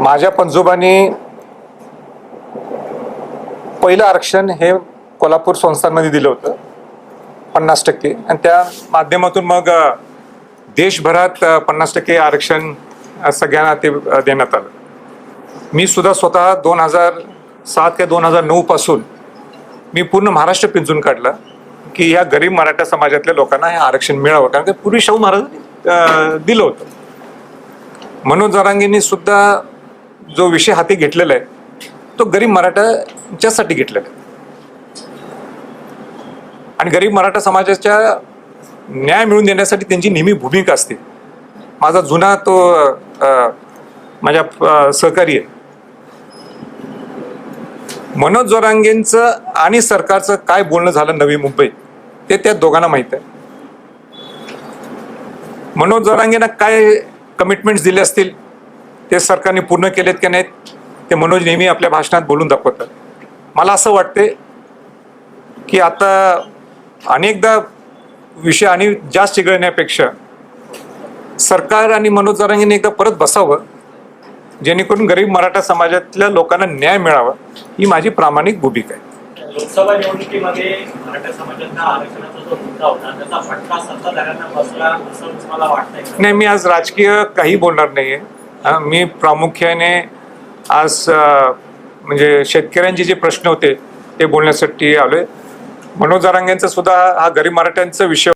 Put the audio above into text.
माझ्या पंजोबानी पहिलं आरक्षण हे कोल्हापूर संस्थांमध्ये दिलं होतं पन्नास टक्के. आणि त्या माध्यमातून मग देशभरात पन्नास टक्के आरक्षण सगळ्यांना ते देण्यात आलं. मी सुद्धा स्वतः दोन हजार सात ते दोन हजार नऊ पासून मी पूर्ण महाराष्ट्र पिंजून काढलं की ह्या गरीब मराठा समाजातल्या लोकांना हे आरक्षण मिळावं. कारण की पूर्वी शाहू महाराजांनी दिलं होतं. मनोज जरांगेंनी सुद्धा जो विषय हाती घेतलेला आहे तो गरीब मराठाच्यासाठी घेतलेला आहे. आणि गरीब मराठा समाजाच्या न्याय मिळवून देण्यासाठी त्यांची नेहमी भूमिका असते. माझा जुना तो माझ्या सहकारी आहे. मनोज जोरांगेंचं आणि सरकारचं काय बोलणं झालं नवी मुंबईत ते त्या दोघांना माहीत आहे. मनोज जोरांगेंना काय कमिटमेंट्स दिले असतील? ते सरकारने पूर्ण केलेत की नाहीत ते मनोज नेहमी आपल्या भाषणात बोलून दाखवतात. मला असं वाटते की आता अनेकदा विषय आणि जास्त चिघळण्यापेक्षा सरकार आणि मनोज जरांगेने एकदा परत बसावं जेणेकरून गरीब मराठा समाजातल्या लोकांना न्याय मिळावा ही माझी प्रामाणिक भूमिका आहे. लोकसभा निवडणुकीमध्ये मराठा समाजाचा आरक्षणाचा जो मुद्दा होता त्याचा फटका सत्ताधाऱ्यांना बसला असं मला वाटतंय? नाही मी आज राजकीय काही बोलणार नाहीये. मी प्रामुख्याने आज म्हणजे शेतकऱ्यांचे जे प्रश्न होते ते बोलण्यासाठी आलोय. मनोज जरांगेंचा सुद्धा हा गरीब मराठ्यांचा विषय